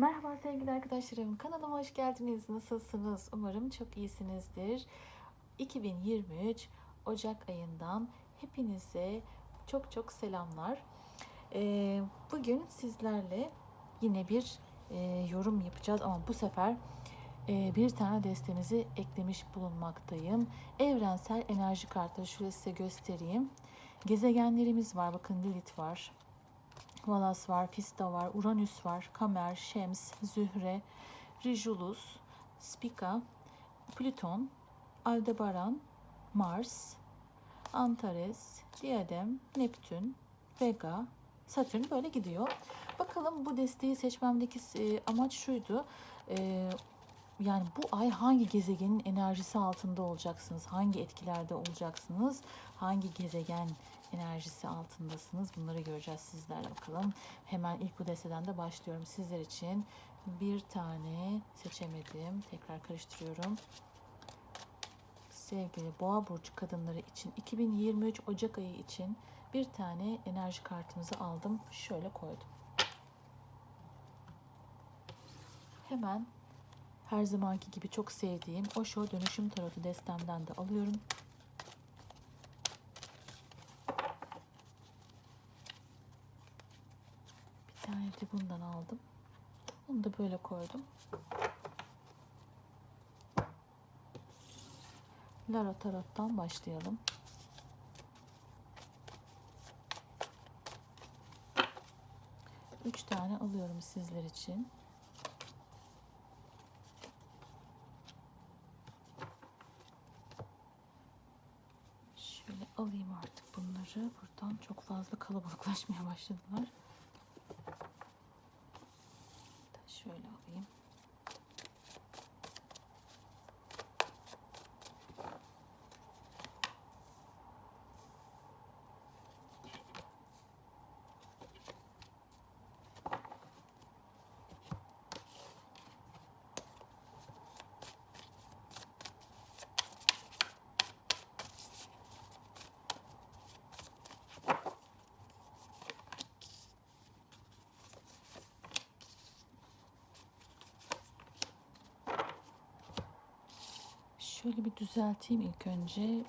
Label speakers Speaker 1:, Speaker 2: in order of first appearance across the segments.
Speaker 1: Merhaba sevgili arkadaşlarım. Kanalıma hoş geldiniz. Nasılsınız? Umarım çok iyisinizdir. 2023 Ocak ayından hepinize çok çok selamlar. Ee, bugün sizlerle yine bir e, yorum yapacağız ama bu sefer e, bir tane destenizi eklemiş bulunmaktayım. Evrensel enerji kartları şöyle size göstereyim. Gezegenlerimiz var. Bakın Lilith var. Valas var, Fista var, Uranüs var, Kamer, Şems, Zühre, Rijulus, Spica, Plüton, Aldebaran, Mars, Antares, Diadem, Neptün, Vega, Satürn böyle gidiyor. Bakalım bu desteği seçmemdeki e, amaç şuydu. E, yani bu ay hangi gezegenin enerjisi altında olacaksınız? Hangi etkilerde olacaksınız? Hangi gezegen enerjisi altındasınız? Bunları göreceğiz sizlerle bakalım. Hemen ilk bu desteden de başlıyorum. Sizler için bir tane seçemedim. Tekrar karıştırıyorum. Sevgili Boğa burcu kadınları için 2023 Ocak ayı için bir tane enerji kartımızı aldım. Şöyle koydum. Hemen her zamanki gibi çok sevdiğim Osho Dönüşüm Tarotu destemden de alıyorum. Tane bundan aldım. Onu da böyle koydum. Lara Tarot'tan başlayalım. Üç tane alıyorum sizler için. Şöyle alayım artık bunları. Buradan çok fazla kalabalıklaşmaya başladılar. Şöyle alayım. Şöyle bir düzelteyim ilk önce.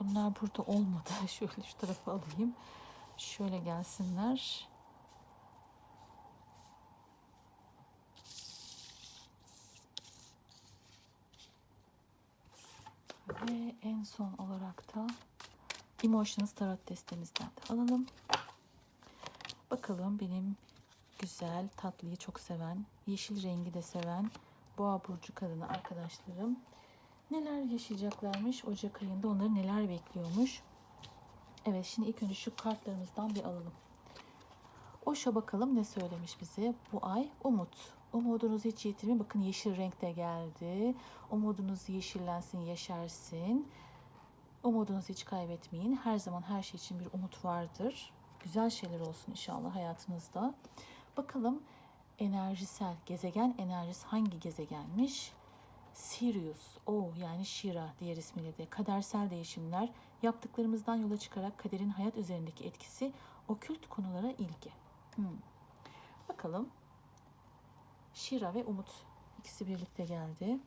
Speaker 1: Bunlar burada olmadı. Şöyle şu tarafa alayım. Şöyle gelsinler. Ve en son olarak da Emotions Tarot destemizden de alalım. Bakalım benim güzel, tatlıyı çok seven, yeşil rengi de seven Boğa burcu kadını arkadaşlarım neler yaşayacaklarmış Ocak ayında onları neler bekliyormuş. Evet şimdi ilk önce şu kartlarımızdan bir alalım. Oşa bakalım ne söylemiş bize. Bu ay umut. Umudunuzu hiç yitirmeyin. Bakın yeşil renk de geldi. Umudunuz yeşillensin, yeşersin. Umudunuzu hiç kaybetmeyin. Her zaman her şey için bir umut vardır. Güzel şeyler olsun inşallah hayatınızda. Bakalım enerjisel, gezegen enerjisi hangi gezegenmiş? Sirius, o yani Shira diğer ismiyle de kadersel değişimler, yaptıklarımızdan yola çıkarak kaderin hayat üzerindeki etkisi, okült konulara ilgi. Hmm. Bakalım. Shira ve Umut ikisi birlikte geldi.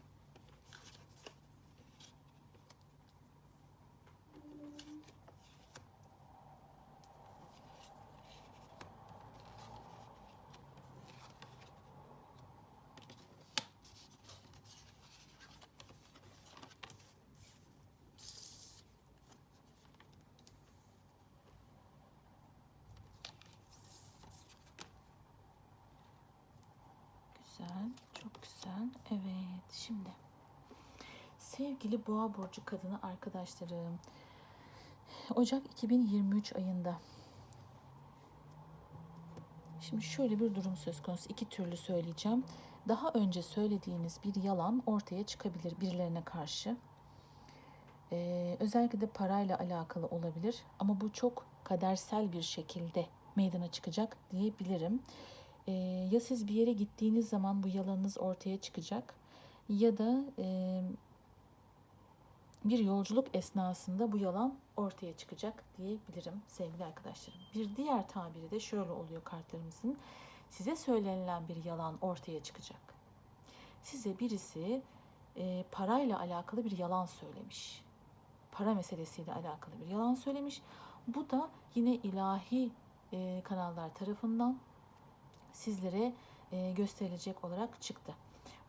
Speaker 1: Güzel, çok güzel. Evet, şimdi sevgili Boğa burcu kadını arkadaşlarım. Ocak 2023 ayında. Şimdi şöyle bir durum söz konusu. iki türlü söyleyeceğim. Daha önce söylediğiniz bir yalan ortaya çıkabilir birilerine karşı. Ee, özellikle de parayla alakalı olabilir. Ama bu çok kadersel bir şekilde meydana çıkacak diyebilirim. E, ya siz bir yere gittiğiniz zaman bu yalanınız ortaya çıkacak ya da e, bir yolculuk esnasında bu yalan ortaya çıkacak diyebilirim sevgili arkadaşlarım. Bir diğer tabiri de şöyle oluyor kartlarımızın. size söylenilen bir yalan ortaya çıkacak. Size birisi e, parayla alakalı bir yalan söylemiş. Para meselesiyle alakalı bir yalan söylemiş. Bu da yine ilahi e, kanallar tarafından sizlere e, gösterilecek olarak çıktı.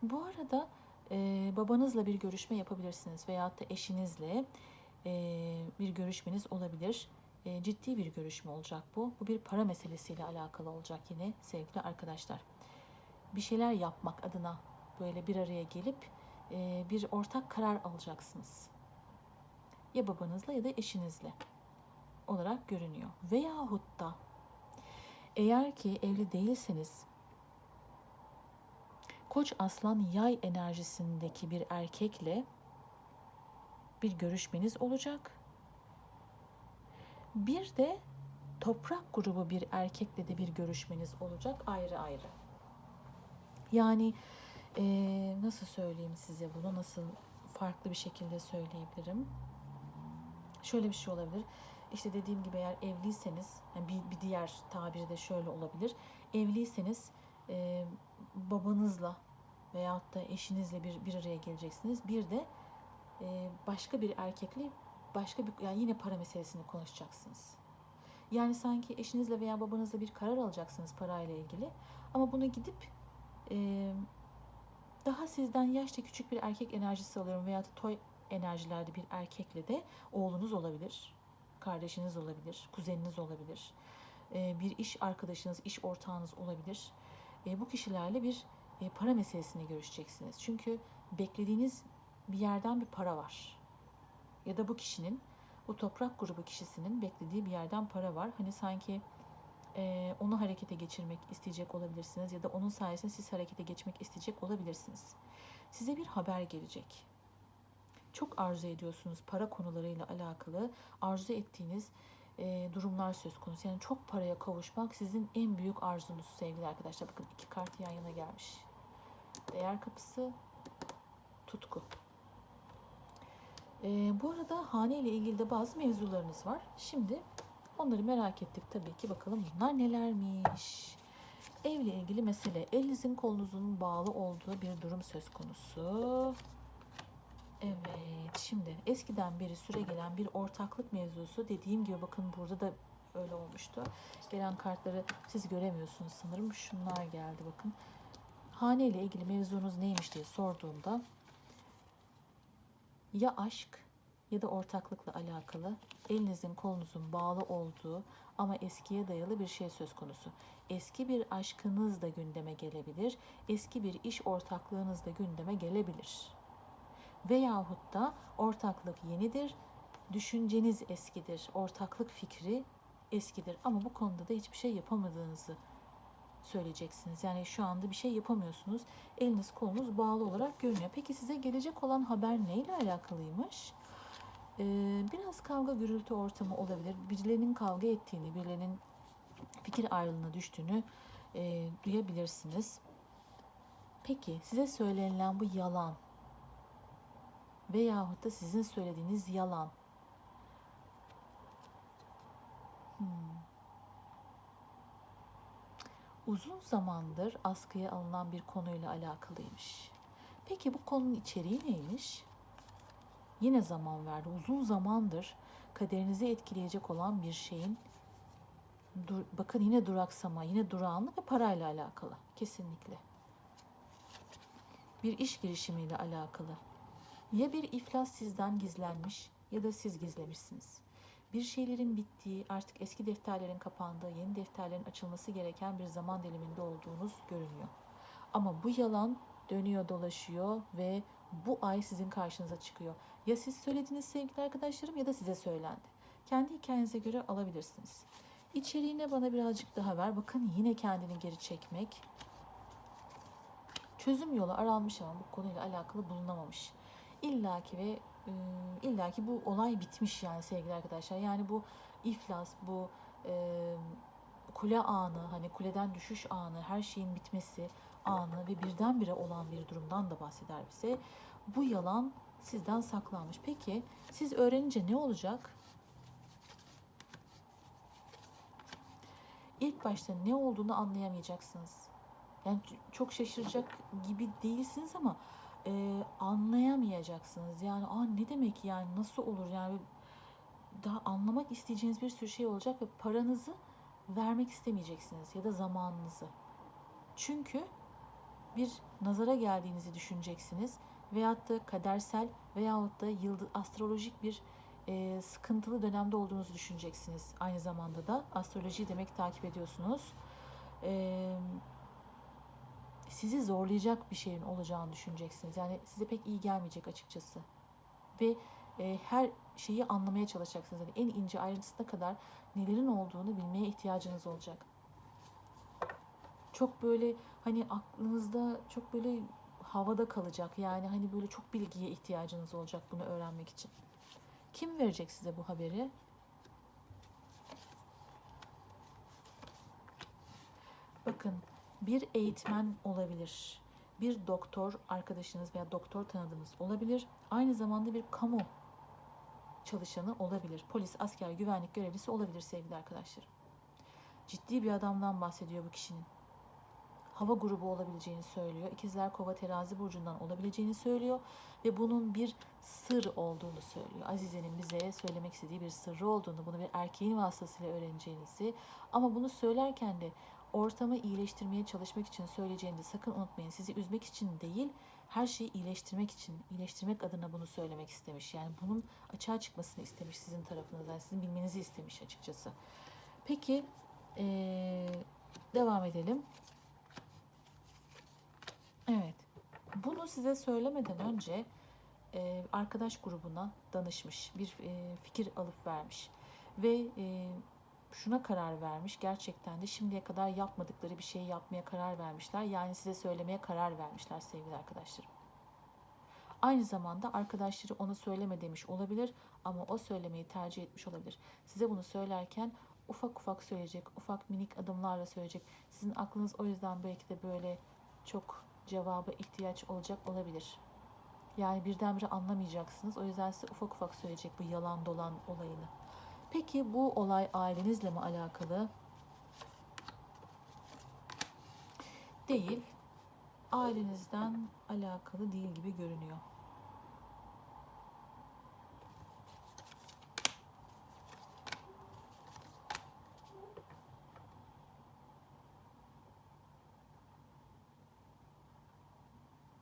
Speaker 1: Bu arada e, babanızla bir görüşme yapabilirsiniz veyahut da eşinizle e, bir görüşmeniz olabilir. Ciddi bir görüşme olacak bu. Bu bir para meselesiyle alakalı olacak yine sevgili arkadaşlar. Bir şeyler yapmak adına böyle bir araya gelip bir ortak karar alacaksınız. Ya babanızla ya da eşinizle olarak görünüyor. Veyahut da eğer ki evli değilseniz Koç aslan yay enerjisindeki bir erkekle bir görüşmeniz olacak. Bir de toprak grubu bir erkekle de bir görüşmeniz olacak ayrı ayrı. Yani eee, nasıl söyleyeyim size bunu nasıl farklı bir şekilde söyleyebilirim? Şöyle bir şey olabilir. İşte dediğim gibi eğer evliyseniz, yani bir, bir diğer tabiri de şöyle olabilir. Evliyseniz e, babanızla veyahut da eşinizle bir, bir araya geleceksiniz. Bir de e, başka bir erkekle başka bir yani yine para meselesini konuşacaksınız. Yani sanki eşinizle veya babanızla bir karar alacaksınız parayla ilgili. Ama bunu gidip e, daha sizden yaşça küçük bir erkek enerjisi alıyorum veya da toy enerjilerde bir erkekle de oğlunuz olabilir, kardeşiniz olabilir, kuzeniniz olabilir, e, bir iş arkadaşınız, iş ortağınız olabilir. E, bu kişilerle bir e, para meselesini görüşeceksiniz. Çünkü beklediğiniz bir yerden bir para var. Ya da bu kişinin, bu toprak grubu kişisinin beklediği bir yerden para var. Hani sanki onu harekete geçirmek isteyecek olabilirsiniz ya da onun sayesinde siz harekete geçmek isteyecek olabilirsiniz. Size bir haber gelecek. Çok arzu ediyorsunuz para konularıyla alakalı arzu ettiğiniz e, durumlar söz konusu. Yani çok paraya kavuşmak sizin en büyük arzunuz sevgili arkadaşlar. Bakın iki kart yan yana gelmiş. Değer kapısı, tutku. E, bu arada hane ile ilgili de bazı mevzularınız var. Şimdi onları merak ettik tabii ki. Bakalım bunlar nelermiş. Evle ilgili mesele. Elinizin kolunuzun bağlı olduğu bir durum söz konusu. Evet, şimdi eskiden beri süre gelen bir ortaklık mevzusu dediğim gibi bakın burada da öyle olmuştu. Gelen kartları siz göremiyorsunuz sanırım. Şunlar geldi bakın. Hane ile ilgili mevzunuz neymiş diye sorduğumda ya aşk ya da ortaklıkla alakalı elinizin kolunuzun bağlı olduğu ama eskiye dayalı bir şey söz konusu. Eski bir aşkınız da gündeme gelebilir. Eski bir iş ortaklığınız da gündeme gelebilir veyahut da ortaklık yenidir, düşünceniz eskidir, ortaklık fikri eskidir ama bu konuda da hiçbir şey yapamadığınızı söyleyeceksiniz. Yani şu anda bir şey yapamıyorsunuz. Eliniz kolunuz bağlı olarak görünüyor. Peki size gelecek olan haber neyle alakalıymış? Ee, biraz kavga gürültü ortamı olabilir. Birilerinin kavga ettiğini, birilerinin fikir ayrılığına düştüğünü e, duyabilirsiniz. Peki size söylenilen bu yalan veyahut da sizin söylediğiniz yalan. Hmm. Uzun zamandır askıya alınan bir konuyla alakalıymış. Peki bu konunun içeriği neymiş? Yine zaman verdi. Uzun zamandır kaderinizi etkileyecek olan bir şeyin dur, bakın yine duraksama, yine durağanlık ve parayla alakalı. Kesinlikle. Bir iş girişimiyle alakalı. Ya bir iflas sizden gizlenmiş ya da siz gizlemişsiniz. Bir şeylerin bittiği, artık eski defterlerin kapandığı, yeni defterlerin açılması gereken bir zaman diliminde olduğunuz görünüyor. Ama bu yalan dönüyor dolaşıyor ve bu ay sizin karşınıza çıkıyor. Ya siz söylediniz sevgili arkadaşlarım ya da size söylendi. Kendi hikayenize göre alabilirsiniz. İçeriğine bana birazcık daha ver. Bakın yine kendini geri çekmek. Çözüm yolu aranmış ama bu konuyla alakalı bulunamamış illaki ve e, illaki bu olay bitmiş yani sevgili arkadaşlar. Yani bu iflas, bu e, kule anı, hani kuleden düşüş anı, her şeyin bitmesi anı ve birdenbire olan bir durumdan da bahseder bize. Bu yalan sizden saklanmış. Peki siz öğrenince ne olacak? İlk başta ne olduğunu anlayamayacaksınız. Yani çok şaşıracak gibi değilsiniz ama e, anlayamayacaksınız. Yani Aa, ne demek yani nasıl olur yani daha anlamak isteyeceğiniz bir sürü şey olacak ve paranızı vermek istemeyeceksiniz ya da zamanınızı. Çünkü bir nazara geldiğinizi düşüneceksiniz veyahut da kadersel veyahut da yıldız, astrolojik bir e, sıkıntılı dönemde olduğunuzu düşüneceksiniz. Aynı zamanda da astroloji demek takip ediyorsunuz. E, sizi zorlayacak bir şeyin olacağını düşüneceksiniz. Yani size pek iyi gelmeyecek açıkçası. Ve e, her şeyi anlamaya çalışacaksınız. Yani en ince ayrıntısına kadar nelerin olduğunu bilmeye ihtiyacınız olacak. Çok böyle hani aklınızda çok böyle havada kalacak. Yani hani böyle çok bilgiye ihtiyacınız olacak bunu öğrenmek için. Kim verecek size bu haberi? Bakın bir eğitmen olabilir. Bir doktor arkadaşınız veya doktor tanıdığınız olabilir. Aynı zamanda bir kamu çalışanı olabilir. Polis, asker, güvenlik görevlisi olabilir sevgili arkadaşlarım. Ciddi bir adamdan bahsediyor bu kişinin. Hava grubu olabileceğini söylüyor. İkizler Kova Terazi burcundan olabileceğini söylüyor ve bunun bir sır olduğunu söylüyor. Azize'nin bize söylemek istediği bir sırrı olduğunu, bunu bir erkeğin vasıtasıyla öğreneceğinizi ama bunu söylerken de ortamı iyileştirmeye çalışmak için söyleyeceğinizi sakın unutmayın. Sizi üzmek için değil, her şeyi iyileştirmek için, iyileştirmek adına bunu söylemek istemiş. Yani bunun açığa çıkmasını istemiş sizin tarafınızdan, sizin bilmenizi istemiş açıkçası. Peki, ee, devam edelim. Evet, bunu size söylemeden önce e, arkadaş grubuna danışmış, bir e, fikir alıp vermiş ve e, şuna karar vermiş. Gerçekten de şimdiye kadar yapmadıkları bir şeyi yapmaya karar vermişler. Yani size söylemeye karar vermişler sevgili arkadaşlarım. Aynı zamanda arkadaşları ona söyleme demiş olabilir ama o söylemeyi tercih etmiş olabilir. Size bunu söylerken ufak ufak söyleyecek, ufak minik adımlarla söyleyecek. Sizin aklınız o yüzden belki de böyle çok cevaba ihtiyaç olacak olabilir. Yani birdenbire anlamayacaksınız. O yüzden size ufak ufak söyleyecek bu yalan dolan olayını. Peki bu olay ailenizle mi alakalı? Değil. Ailenizden alakalı değil gibi görünüyor.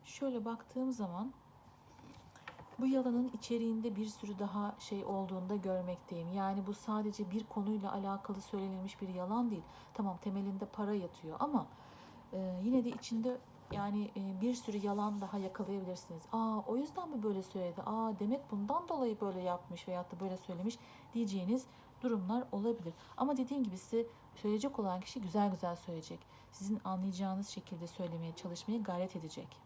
Speaker 1: Şöyle baktığım zaman bu yalanın içeriğinde bir sürü daha şey olduğunu da görmekteyim. Yani bu sadece bir konuyla alakalı söylenilmiş bir yalan değil. Tamam temelinde para yatıyor ama e, yine de içinde yani e, bir sürü yalan daha yakalayabilirsiniz. Aa o yüzden mi böyle söyledi? Aa demek bundan dolayı böyle yapmış veyahut da böyle söylemiş diyeceğiniz durumlar olabilir. Ama dediğim gibi size söyleyecek olan kişi güzel güzel söyleyecek. Sizin anlayacağınız şekilde söylemeye çalışmaya gayret edecek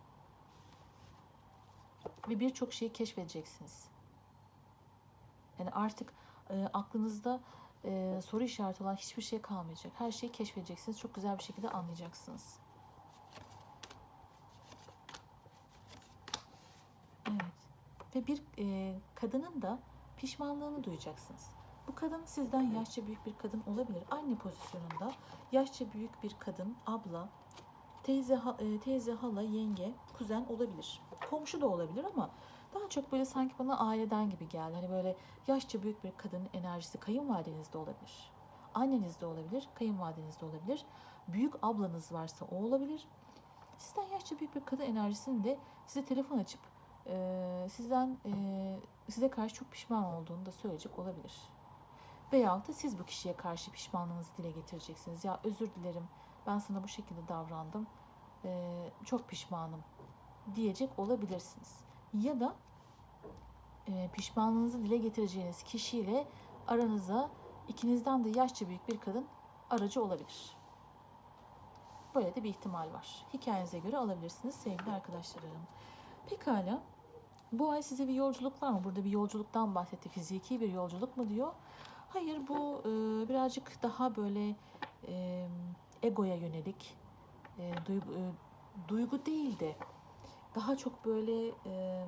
Speaker 1: ve birçok şeyi keşfedeceksiniz. Yani artık e, aklınızda e, soru işareti olan hiçbir şey kalmayacak. Her şeyi keşfedeceksiniz. Çok güzel bir şekilde anlayacaksınız. Evet. Ve bir e, kadının da pişmanlığını duyacaksınız. Bu kadın sizden yaşça büyük bir kadın olabilir. Anne pozisyonunda yaşça büyük bir kadın, abla, teyze, e, teyze, hala, yenge, kuzen olabilir. Komşu da olabilir ama daha çok böyle sanki bana aileden gibi geldi. Hani böyle yaşça büyük bir kadının enerjisi kayınvalideniz de olabilir. Anneniz de olabilir, kayınvalideniz de olabilir. Büyük ablanız varsa o olabilir. Sizden yaşça büyük bir kadın enerjisinin de size telefon açıp e, sizden e, size karşı çok pişman olduğunu da söyleyecek olabilir. Veyahut da siz bu kişiye karşı pişmanlığınızı dile getireceksiniz. Ya özür dilerim ben sana bu şekilde davrandım. Ee, çok pişmanım diyecek olabilirsiniz. Ya da e, pişmanlığınızı dile getireceğiniz kişiyle aranıza ikinizden de yaşça büyük bir kadın aracı olabilir. Böyle de bir ihtimal var. Hikayenize göre alabilirsiniz sevgili arkadaşlarım. Pekala. Bu ay size bir yolculuk var mı? Burada bir yolculuktan bahsetti. Fiziki bir yolculuk mu diyor. Hayır bu e, birazcık daha böyle e, egoya yönelik e, duygu, e, duygu değil de daha çok böyle e,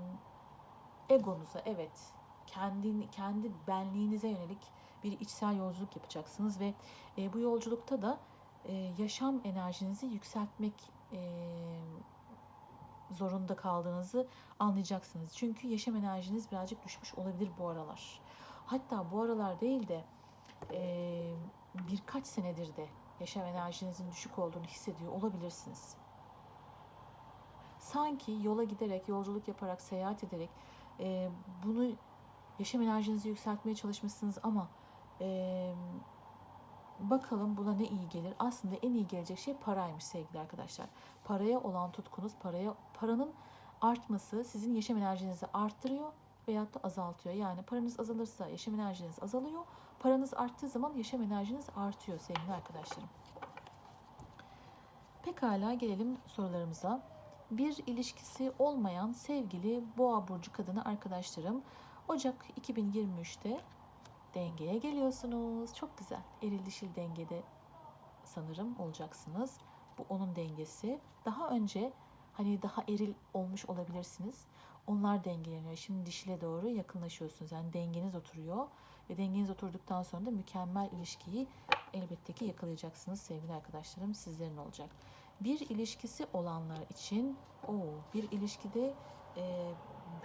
Speaker 1: egonuza evet kendi kendi benliğinize yönelik bir içsel yolculuk yapacaksınız ve e, bu yolculukta da e, yaşam enerjinizi yükseltmek e, zorunda kaldığınızı anlayacaksınız. Çünkü yaşam enerjiniz birazcık düşmüş olabilir bu aralar. Hatta bu aralar değil de e, birkaç senedir de yaşam enerjinizin düşük olduğunu hissediyor olabilirsiniz. Sanki yola giderek, yolculuk yaparak, seyahat ederek e, bunu yaşam enerjinizi yükseltmeye çalışmışsınız ama e, bakalım buna ne iyi gelir. Aslında en iyi gelecek şey paraymış sevgili arkadaşlar. Paraya olan tutkunuz, paraya paranın artması sizin yaşam enerjinizi arttırıyor veyahut da azaltıyor. Yani paranız azalırsa yaşam enerjiniz azalıyor. Paranız arttığı zaman yaşam enerjiniz artıyor sevgili arkadaşlarım. Pekala gelelim sorularımıza. Bir ilişkisi olmayan sevgili boğa burcu kadını arkadaşlarım Ocak 2023'te dengeye geliyorsunuz. Çok güzel. Eril dişil dengede sanırım olacaksınız. Bu onun dengesi. Daha önce hani daha eril olmuş olabilirsiniz. Onlar dengeleniyor. Şimdi dişile doğru yakınlaşıyorsunuz. Yani dengeniz oturuyor. Ve dengeniz oturduktan sonra da mükemmel ilişkiyi elbette ki yakalayacaksınız sevgili arkadaşlarım. Sizlerin olacak. Bir ilişkisi olanlar için o bir ilişkide e,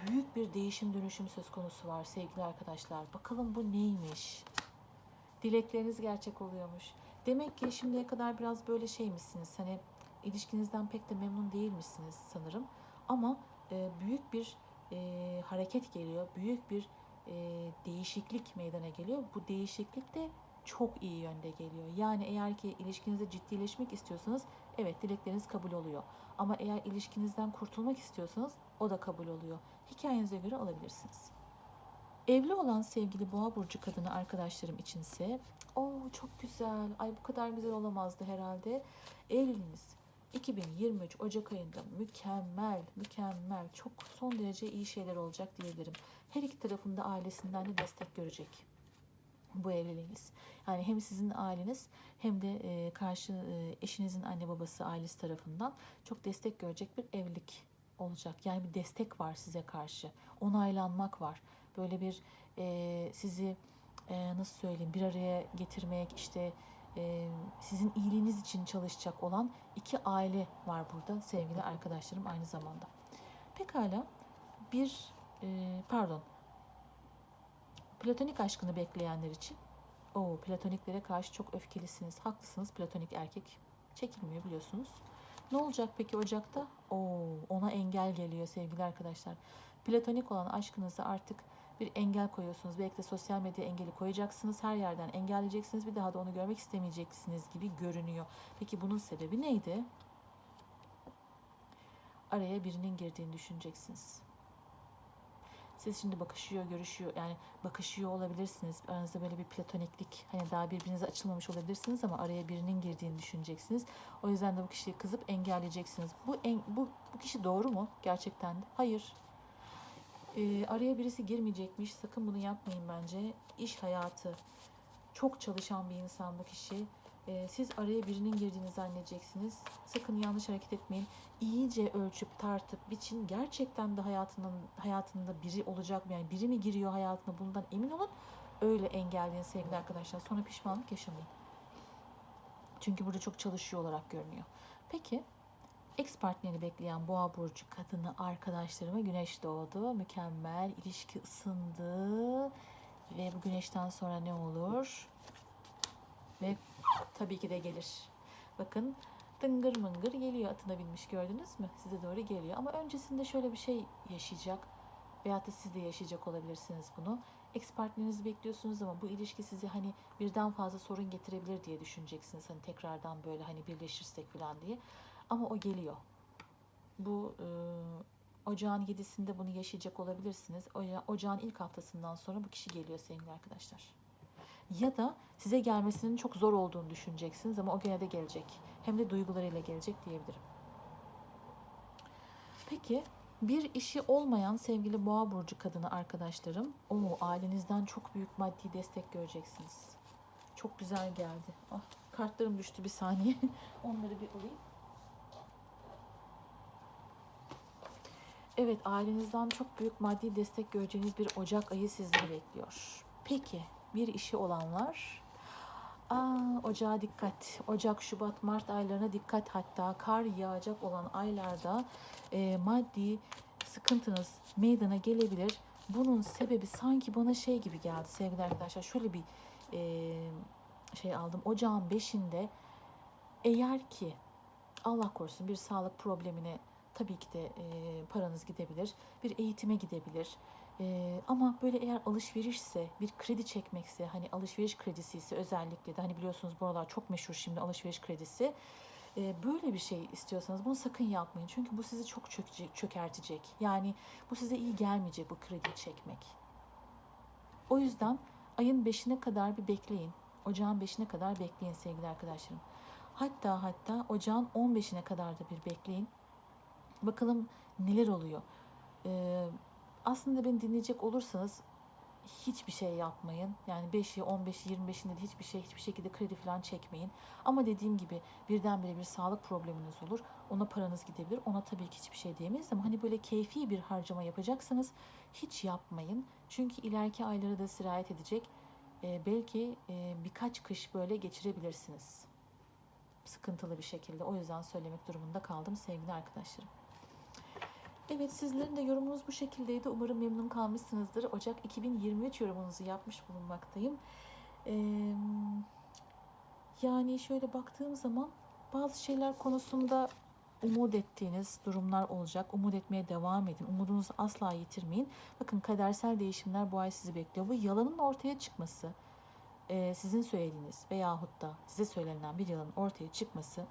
Speaker 1: büyük bir değişim dönüşüm söz konusu var sevgili arkadaşlar. Bakalım bu neymiş? Dilekleriniz gerçek oluyormuş. Demek ki şimdiye kadar biraz böyle şeymişsiniz. Hani ilişkinizden pek de memnun değilmişsiniz sanırım. Ama e, büyük bir e, hareket geliyor. Büyük bir e, değişiklik meydana geliyor. Bu değişiklik de çok iyi yönde geliyor. Yani eğer ki ilişkinizde ciddileşmek istiyorsanız evet dilekleriniz kabul oluyor. Ama eğer ilişkinizden kurtulmak istiyorsanız o da kabul oluyor. Hikayenize göre alabilirsiniz. Evli olan sevgili boğa burcu kadını arkadaşlarım içinse o çok güzel. Ay bu kadar güzel olamazdı herhalde. Evliliğiniz 2023 Ocak ayında mükemmel, mükemmel, çok son derece iyi şeyler olacak diyebilirim. Her iki tarafında ailesinden de destek görecek bu evliliğiniz. Yani hem sizin aileniz hem de e, karşı e, eşinizin anne babası ailesi tarafından çok destek görecek bir evlilik olacak. Yani bir destek var size karşı. Onaylanmak var. Böyle bir e, sizi e, nasıl söyleyeyim bir araya getirmek işte sizin iyiliğiniz için çalışacak olan iki aile var burada sevgili arkadaşlarım aynı zamanda. Pekala bir pardon platonik aşkını bekleyenler için o platoniklere karşı çok öfkelisiniz. Haklısınız platonik erkek çekilmiyor biliyorsunuz. Ne olacak peki Ocak'ta? Oo, ona engel geliyor sevgili arkadaşlar. Platonik olan aşkınızı artık bir engel koyuyorsunuz. Belki de sosyal medya engeli koyacaksınız. Her yerden engelleyeceksiniz. Bir daha da onu görmek istemeyeceksiniz gibi görünüyor. Peki bunun sebebi neydi? Araya birinin girdiğini düşüneceksiniz. Siz şimdi bakışıyor, görüşüyor yani bakışıyor olabilirsiniz. Aranızda böyle bir platoniklik hani daha birbirinize açılmamış olabilirsiniz ama araya birinin girdiğini düşüneceksiniz. O yüzden de bu kişiyi kızıp engelleyeceksiniz. Bu en, bu bu kişi doğru mu gerçekten de? Hayır. Ee, araya birisi girmeyecekmiş. Sakın bunu yapmayın bence. İş hayatı. Çok çalışan bir insan bu kişi. Ee, siz araya birinin girdiğini zannedeceksiniz. Sakın yanlış hareket etmeyin. İyice ölçüp tartıp biçin. Gerçekten de hayatının hayatında biri olacak mı? Yani biri mi giriyor hayatına bundan emin olun. Öyle engelleyin sevgili arkadaşlar. Sonra pişmanlık yaşamayın. Çünkü burada çok çalışıyor olarak görünüyor. Peki ex partneri bekleyen boğa burcu kadını arkadaşlarıma güneş doğdu. Mükemmel ilişki ısındı. Ve bu güneşten sonra ne olur? Ve tabii ki de gelir. Bakın tıngır mıngır geliyor atına binmiş gördünüz mü? Size doğru geliyor. Ama öncesinde şöyle bir şey yaşayacak. Veyahut da siz de yaşayacak olabilirsiniz bunu. Ex partnerinizi bekliyorsunuz ama bu ilişki sizi hani birden fazla sorun getirebilir diye düşüneceksiniz. Hani tekrardan böyle hani birleşirsek falan diye. Ama o geliyor. Bu e, ocağın yedisinde bunu yaşayacak olabilirsiniz. Oca- Ocağın ilk haftasından sonra bu kişi geliyor sevgili arkadaşlar. Ya da size gelmesinin çok zor olduğunu düşüneceksiniz ama o gene de gelecek. Hem de duygularıyla gelecek diyebilirim. Peki bir işi olmayan sevgili boğa burcu kadını arkadaşlarım, o ailenizden çok büyük maddi destek göreceksiniz. Çok güzel geldi. Ah, kartlarım düştü bir saniye. Onları bir alayım. Evet, ailenizden çok büyük maddi destek göreceğiniz bir Ocak ayı sizleri bekliyor. Peki, bir işi olanlar Aa, ocağa dikkat. Ocak, Şubat, Mart aylarına dikkat. Hatta kar yağacak olan aylarda e, maddi sıkıntınız meydana gelebilir. Bunun sebebi sanki bana şey gibi geldi sevgili arkadaşlar. Şöyle bir e, şey aldım. Ocağın beşinde eğer ki Allah korusun bir sağlık problemine tabii ki de e, paranız gidebilir. Bir eğitime gidebilir. E, ama böyle eğer alışverişse, bir kredi çekmekse, hani alışveriş kredisi ise özellikle de hani biliyorsunuz bu aralar çok meşhur şimdi alışveriş kredisi. E, böyle bir şey istiyorsanız bunu sakın yapmayın. Çünkü bu sizi çok çökecek, çökertecek. Yani bu size iyi gelmeyecek bu kredi çekmek. O yüzden ayın 5'ine kadar bir bekleyin. Ocağın 5'ine kadar bekleyin sevgili arkadaşlarım. Hatta hatta ocağın 15'ine kadar da bir bekleyin. Bakalım neler oluyor. Ee, aslında beni dinleyecek olursanız hiçbir şey yapmayın. Yani 5'i, 15'i, 25'inde de hiçbir şey, hiçbir şekilde kredi falan çekmeyin. Ama dediğim gibi birdenbire bir sağlık probleminiz olur. Ona paranız gidebilir. Ona tabii ki hiçbir şey diyemeyiz ama hani böyle keyfi bir harcama yapacaksanız hiç yapmayın. Çünkü ileriki aylara da sirayet edecek. Ee, belki e, birkaç kış böyle geçirebilirsiniz. Sıkıntılı bir şekilde. O yüzden söylemek durumunda kaldım sevgili arkadaşlarım. Evet sizlerin de yorumunuz bu şekildeydi. Umarım memnun kalmışsınızdır. Ocak 2023 yorumunuzu yapmış bulunmaktayım. Ee, yani şöyle baktığım zaman bazı şeyler konusunda umut ettiğiniz durumlar olacak. Umut etmeye devam edin. Umudunuzu asla yitirmeyin. Bakın kadersel değişimler bu ay sizi bekliyor. Bu yalanın ortaya çıkması, sizin söylediğiniz veyahut da size söylenen bir yalanın ortaya çıkması.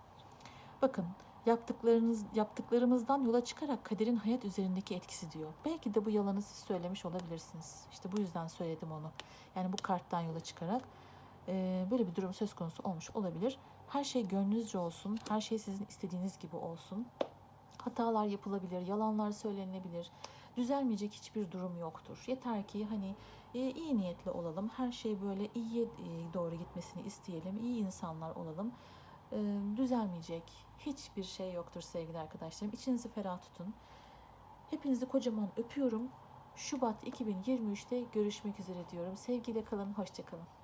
Speaker 1: Bakın yaptıklarınız yaptıklarımızdan yola çıkarak kaderin hayat üzerindeki etkisi diyor. Belki de bu yalanı siz söylemiş olabilirsiniz. İşte bu yüzden söyledim onu. Yani bu karttan yola çıkarak e, böyle bir durum söz konusu olmuş olabilir. Her şey gönlünüzce olsun. Her şey sizin istediğiniz gibi olsun. Hatalar yapılabilir, yalanlar söylenilebilir. Düzelmeyecek hiçbir durum yoktur. Yeter ki hani e, iyi niyetli olalım. Her şey böyle iyiye doğru gitmesini isteyelim. İyi insanlar olalım. Düzelmeyecek hiçbir şey yoktur sevgili arkadaşlarım. İçinizi ferah tutun. Hepinizi kocaman öpüyorum. Şubat 2023'te görüşmek üzere diyorum. Sevgiyle kalın, hoşça kalın.